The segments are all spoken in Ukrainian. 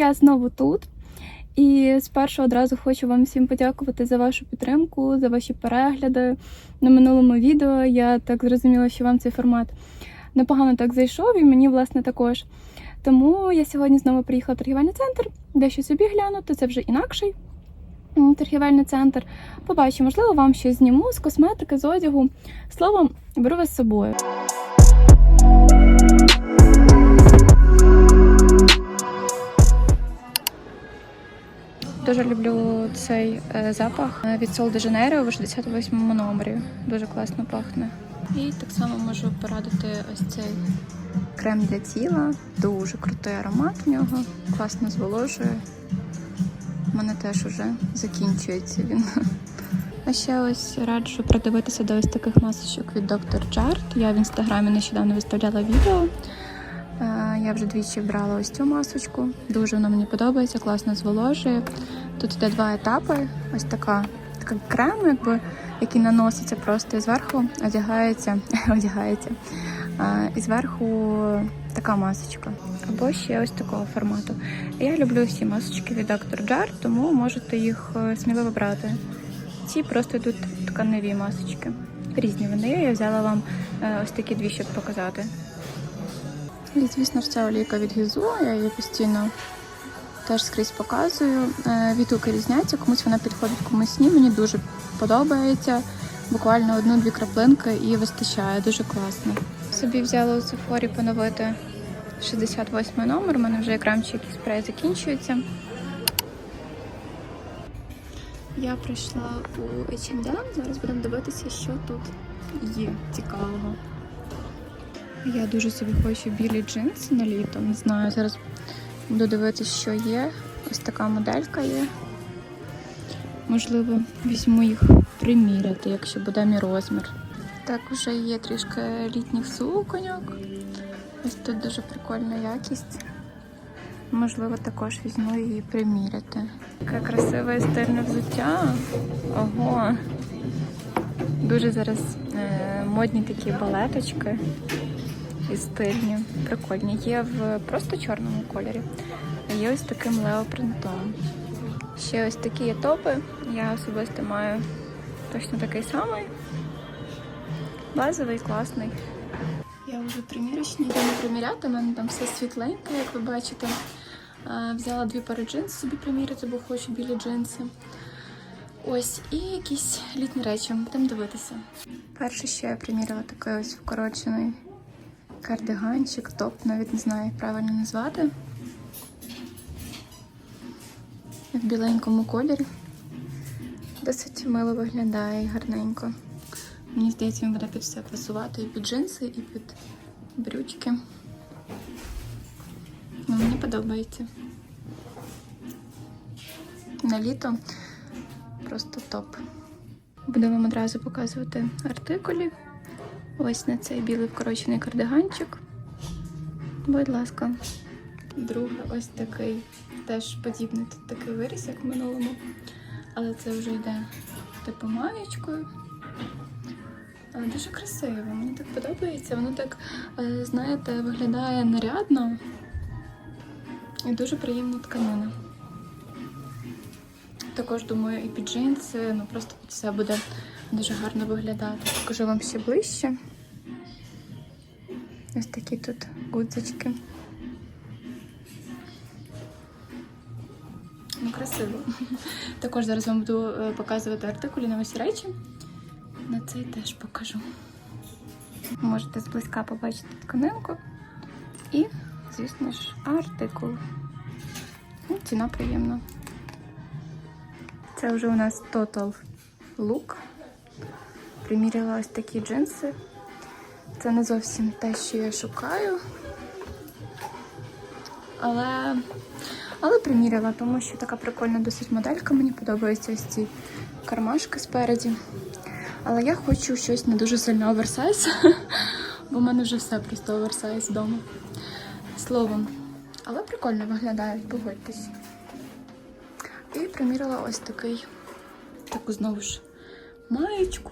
Я знову тут. І спершу одразу хочу вам всім подякувати за вашу підтримку, за ваші перегляди. На минулому відео я так зрозуміла, що вам цей формат непогано так зайшов, і мені, власне, також. Тому я сьогодні знову приїхала в торгівельний центр, дещо собі глянути. Це вже інакший торгівельний центр. Побачу, можливо, вам щось зніму з косметики, з одягу. Словом, беру вас з собою. Дуже люблю цей е, запах е, від Sol de Janeiro в 68 номері. Дуже класно пахне. І так само можу порадити ось цей крем для тіла. Дуже крутий аромат в нього. Класно зволожує. У мене теж уже закінчується він. А ще ось раджу придивитися до ось таких масочок від Dr. Jart. Я в інстаграмі нещодавно виставляла відео. Я вже двічі брала ось цю масочку. Дуже вона мені подобається, класно зволожує. Тут йде два етапи. Ось така, така крем, якби, який наноситься просто зверху одягається, одягається. Е, І зверху така масочка. Або ще ось такого формату. Я люблю всі масочки від Dr. Jart, тому можете їх е, сміливо брати. Ці просто йдуть тканеві масочки. Різні вони є. Я взяла вам е, ось такі дві, щоб показати. І, звісно ж, ця олійка від Гізу, я її постійно теж скрізь показую. Е, Відгуки різняться, комусь вона підходить, комусь ні. Мені дуже подобається. Буквально одну-дві краплинки і вистачає, дуже класно. Собі взяла у Сефорі поновити 68 номер, у мене вже екранчик і спрей закінчується. Я прийшла у H&M, зараз будемо дивитися, що тут є цікавого. Я дуже собі хочу білі джинси на літо. Не знаю, зараз буду дивитися, що є. Ось така моделька є. Можливо, візьму їх приміряти, якщо буде мій розмір. Так, вже є трішки літніх суконьок. Ось тут дуже прикольна якість. Можливо, також візьму її приміряти. Таке красиве і стильне взуття. Ого. Дуже зараз е, модні такі балеточки і стильні, прикольні. Є в просто чорному кольорі, а є ось таким леопринтом. Ще ось такі є топи. Я особисто маю точно такий самий. Базовий, класний. Я вже примірочні йду не приміряти, у мене там все світленьке, як ви бачите. Взяла дві пари джинс собі приміряти, бо хочу білі джинси. Ось, і якісь літні речі, будемо дивитися. Перше, що я приміряла такий ось вкорочений кардиганчик, топ, навіть не знаю, як правильно назвати. В біленькому кольорі. Досить мило виглядає і гарненько. Мені здається, він буде під все пасувати і під джинси, і під брючки. Ну, мені подобається. На літо просто топ. Буду вам одразу показувати артикулі. Ось на цей білий вкорочений кардиганчик. Будь ласка. Другий ось такий, теж подібний тут такий виріс, як в минулому. Але це вже йде типу маєчкою. Але дуже красиво, мені так подобається. Воно так, е, знаєте, виглядає нарядно і дуже приємна тканина. Також думаю, і під джинси, ну просто все буде дуже гарно виглядати. Покажу вам ще ближче. Ось такі тут гудзички. Ну, красиво. Також зараз вам буду е, показувати артикулі на усі речі. На цей теж покажу. Можете зблизька побачити тканинку. І, звісно ж, артикул. Ну, Ціна приємна. Це вже у нас Total Look. Приміряла ось такі джинси. Це не зовсім те, що я шукаю. Але, але приміряла, тому що така прикольна досить моделька. Мені подобаються ось ці кармашки спереді. Але я хочу щось не дуже сильно оверсайз, бо в мене вже все просто оверсайз вдома. Словом. Але прикольно виглядають, погодьтесь. І приміряла ось такий, таку знову ж маєчку.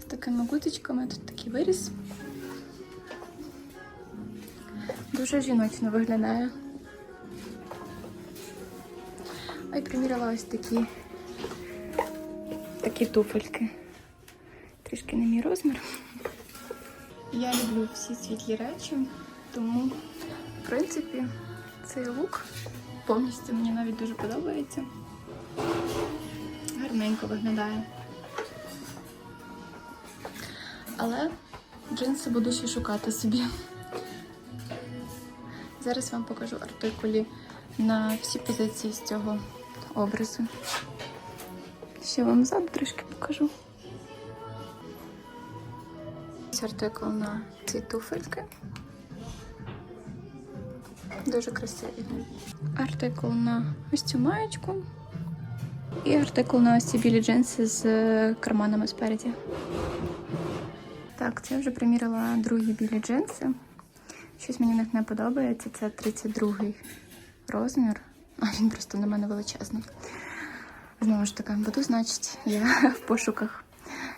З такими гудочками, тут такий виріс. Дуже жіночно виглядає. А й приміряла ось такі, такі туфельки. Трішки не мій розмір. Я люблю всі світлі речі, тому, в принципі, цей лук повністю мені навіть дуже подобається. Гарненько виглядає. Але джинси буду ще шукати собі. Зараз вам покажу артикулі на всі позиції з цього образу. Ще вам ззаду трішки покажу. Артикул на ці туфельки. Дуже красиві. Артикул на ось цю маєчку. І артикул на ось ці білі джинси з е, карманами спереді. Так, це я вже примірила другі білі джинси. Щось мені в них не подобається. Це 32-й розмір. А він просто на мене величезний. Знову ж таки, буду, значить, я в пошуках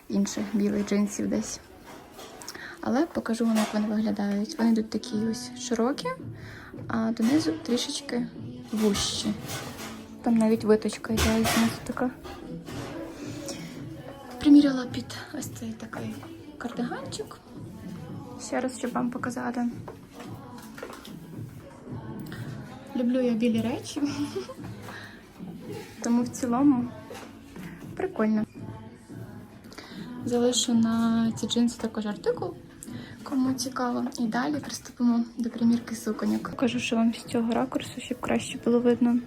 інших білих джинсів десь. Але покажу вам, як вони виглядають. Вони йдуть такі ось широкі, а донизу трішечки вущі. Там навіть виточка йде знизу така. Приміряла під ось цей такий кардиганчик. Ще раз, щоб вам показати. Люблю я білі речі. Тому в цілому прикольно. Залишу на ці джинси також артикул, кому цікаво. І далі приступимо до примірки суконьок. Покажу, що вам з цього ракурсу, щоб краще було видно,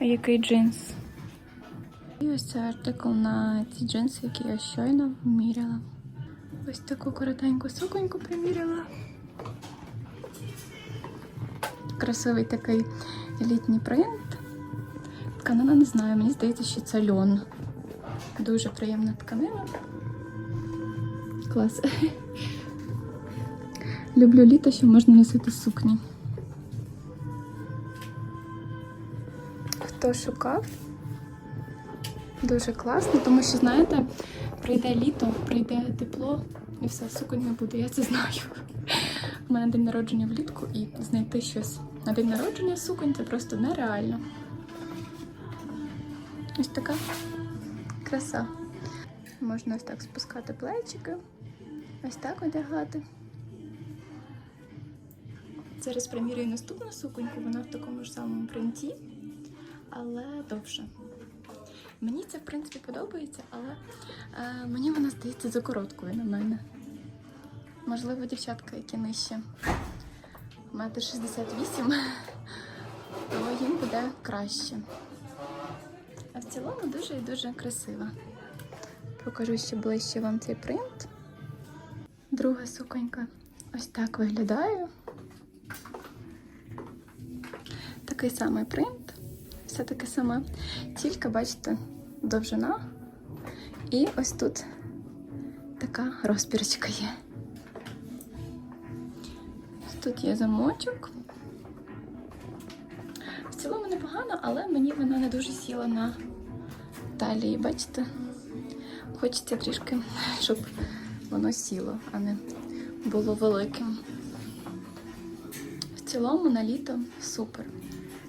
який джинс. І ось це артикул на ці джинси, які я щойно міряла. Ось таку коротеньку суконьку приміряла. Красивий такий літній принт. Тканина не знаю, мені здається, що це льон. Дуже приємна тканина. Клас. Люблю літо, що можна носити сукні. Хто шукав? Дуже класно, тому що, знаєте, прийде літо, прийде тепло і все, суконь не буде, я це знаю. У мене день народження влітку і знайти щось на день народження суконь це просто нереально. Ось така краса. Можна ось так спускати плечики, ось так одягати. Зараз примірюю наступну суконьку, вона в такому ж самому принті, але довше. Мені це, в принципі, подобається, але е, мені вона здається за короткою на мене. Можливо, дівчатка, які нижче метр 68, то їм буде краще. А в цілому дуже і дуже красива. Покажу ще ближче вам цей принт. Друга суконька ось так виглядає. Такий самий принт, все таке саме. Тільки, бачите, довжина. І ось тут така розпірочка є. Тут є замочок. В цілому непогано, але мені вона не дуже сіла на талії, бачите? Хочеться трішки, щоб воно сіло, а не було великим. В цілому на літо супер.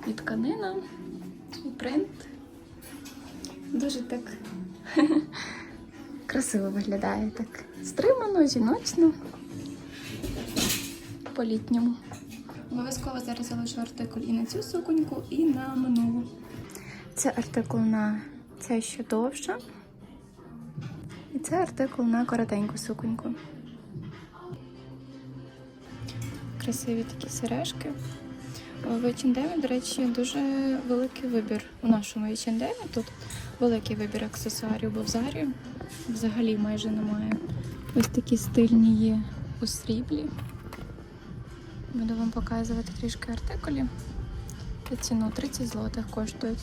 І тканина, і принт. Дуже так красиво виглядає, так стримано, жіночно по-літньому. Обов'язково зараз залишу артикуль і на цю суконьку, і на минулу. Це артикул на це ще довше. І це артикул на коротеньку суконьку. Красиві такі сережки. В H&M, до речі, дуже великий вибір у нашому H&M. Тут великий вибір аксесуарів, бо в Зарі взагалі майже немає. Ось такі стильні є у сріблі. Буду вам показувати трішки артикулі. Та ціну 30 злотих коштують.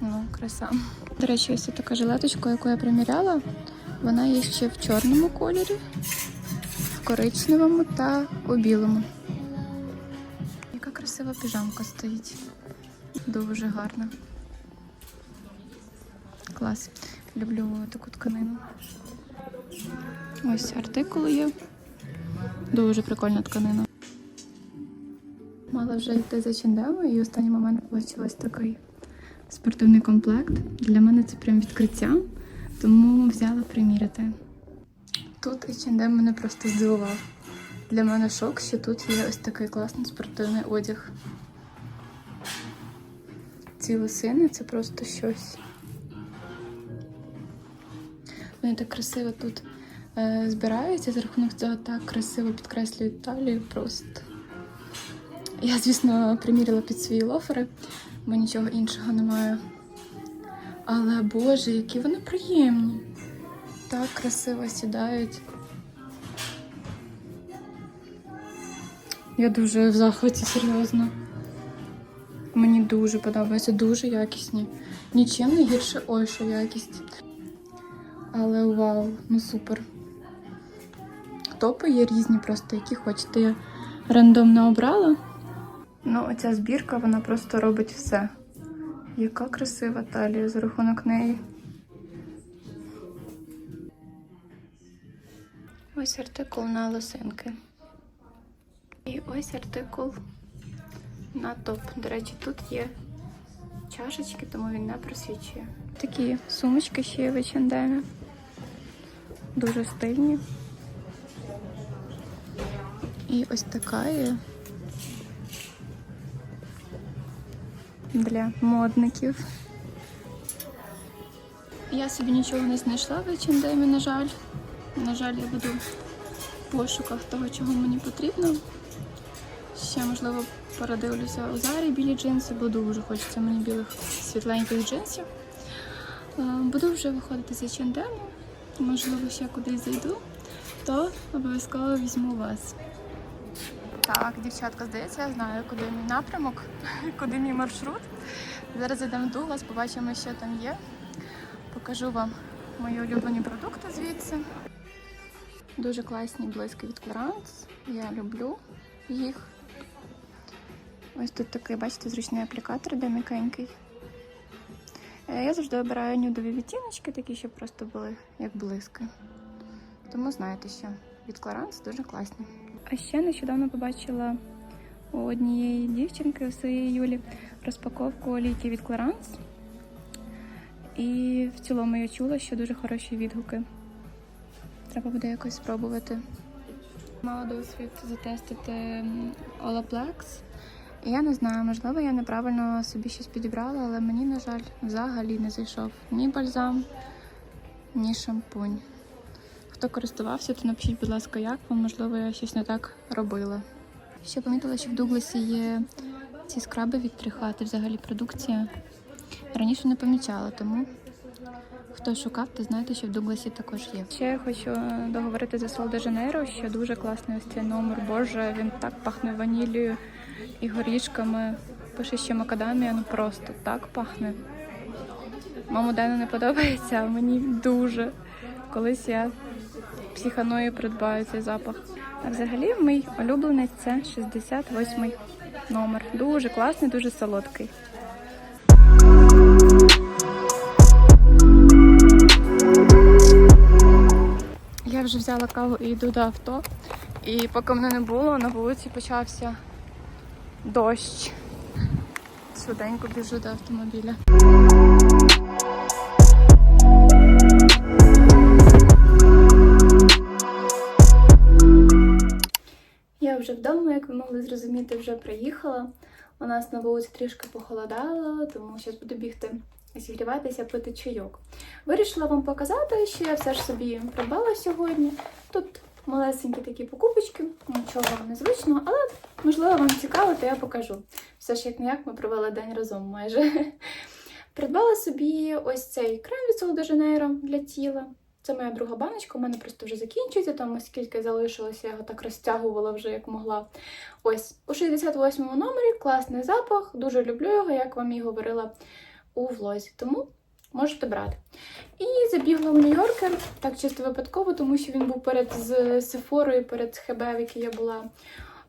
Ну, краса. До речі, ось така жилеточка, яку я приміряла. Вона є ще в чорному кольорі, в коричневому та у білому. Красива піжамка стоїть. Дуже гарна. Клас. Люблю таку тканину. Ось артикул є. Дуже прикольна тканина. Мала вже йти за Чендемо, і останній момент вийшов такий спортивний комплект. Для мене це прям відкриття, тому взяла приміряти. Тут і H&M мене просто здивував. Для мене шок, що тут є ось такий класний спортивний одяг. Ці лосини це просто щось. Вони так красиво тут е, збираються, за рахунок цього так красиво підкреслюють талію просто. Я, звісно, приміряла під свої лофери, бо нічого іншого немає. Але боже, які вони приємні. Так красиво сідають. Я дуже в захваті, серйозно. Мені дуже подобається, дуже якісні. Нічим не гірше ой, що якість. Але вау, ну супер. Топи є різні, просто які хочете. Я рандомно обрала. Ну, оця збірка, вона просто робить все. Яка красива талія за рахунок неї. Ось артикул на лосинки. І ось артикул на топ. До речі, тут є чашечки, тому він не просвічує. Такі сумочки ще є в H&M. Дуже стильні. І ось така є. Для модників. Я собі нічого не знайшла в H&M, на жаль. На жаль, я буду в пошуках того, чого мені потрібно. Ще, можливо, передивлюся у Зарі білі джинси, бо дуже хочеться мені білих світленьких джинсів. Е, Буду вже виходити з H&M, можливо, ще кудись зайду, то обов'язково візьму вас. Так, дівчатка, здається, я знаю, куди мій напрямок, куди мій маршрут. Зараз зайдемо в Дуглас, побачимо, що там є. Покажу вам мої улюблені продукти звідси. Дуже класні блиски від Clarins. Я люблю їх. Ось тут такий, бачите, зручний аплікатор, де м'якенький. Е, Я завжди обираю нюдові відтіночки, такі, щоб просто були як блиски. Тому знаєте, що від Clarins дуже класні. А ще нещодавно побачила у однієї дівчинки, у своєї Юлі, розпаковку олійки від Clarins. І в цілому я чула, що дуже хороші відгуки. Треба буде якось спробувати. Мала досвід затестити Olaplex. Я не знаю, можливо, я неправильно собі щось підібрала, але мені, на жаль, взагалі не зайшов ні бальзам, ні шампунь. Хто користувався, то напишіть, будь ласка, як вам, можливо, я щось не так робила. Ще помітила, що в Дугласі є ці скраби від трихати, взагалі продукція. Раніше не помічала, тому хто шукав, то знаєте, що в Дугласі також є. Ще я хочу договорити за Сол де що дуже класний ось цей номер. Боже, він так пахне ваніллею і горішками. Пише ще макадамія, ну просто так пахне. Маму Дену не подобається, а мені дуже. Колись я психаною придбаю цей запах. А взагалі мій улюблений це 68-й номер. Дуже класний, дуже солодкий. Я вже взяла каву і йду до авто. І поки мене не було, на вулиці почався дощ. Швиденько біжу до автомобіля. Я вже вдома, як ви могли зрозуміти, вже приїхала. У нас на вулиці трішки похолодало, тому зараз буду бігти зігріватися, пити чайок. Вирішила вам показати, що я все ж собі придбала сьогодні. Тут малесенькі такі покупочки, нічого вам незвичного, але можливо вам цікаво, то я покажу. Все ж як не як ми провели день разом майже. Придбала собі ось цей крем від Sol для тіла. Це моя друга баночка, у мене просто вже закінчується, тому скільки залишилося, я його так розтягувала вже як могла. Ось у 68 му номері класний запах, дуже люблю його, як вам і говорила у влозі. Тому можете брати. І забігла в Нью-Йоркер, так чисто випадково, тому що він був перед з Сефорою, перед ХБ, в якій я була.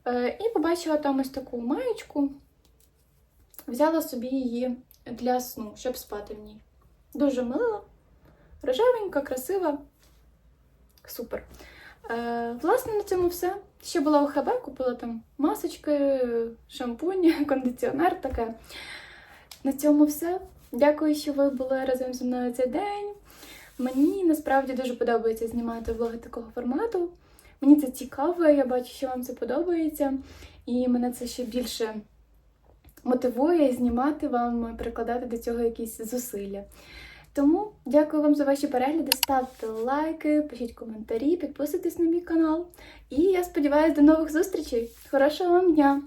Е, І побачила там ось таку маєчку. Взяла собі її для сну, щоб спати в ній. Дуже мила, рожевенька, красива. Супер. Е, власне, на цьому все. Ще була у ХБ, купила там масочки, шампунь, кондиціонер таке. На цьому все. Дякую, що ви були разом зі мною цей день. Мені насправді дуже подобається знімати влоги такого формату. Мені це цікаво, я бачу, що вам це подобається, і мене це ще більше мотивує знімати вам, прикладати до цього якісь зусилля. Тому дякую вам за ваші перегляди. Ставте лайки, пишіть коментарі, підписуйтесь на мій канал. І я сподіваюся, до нових зустрічей. Хорошого вам дня!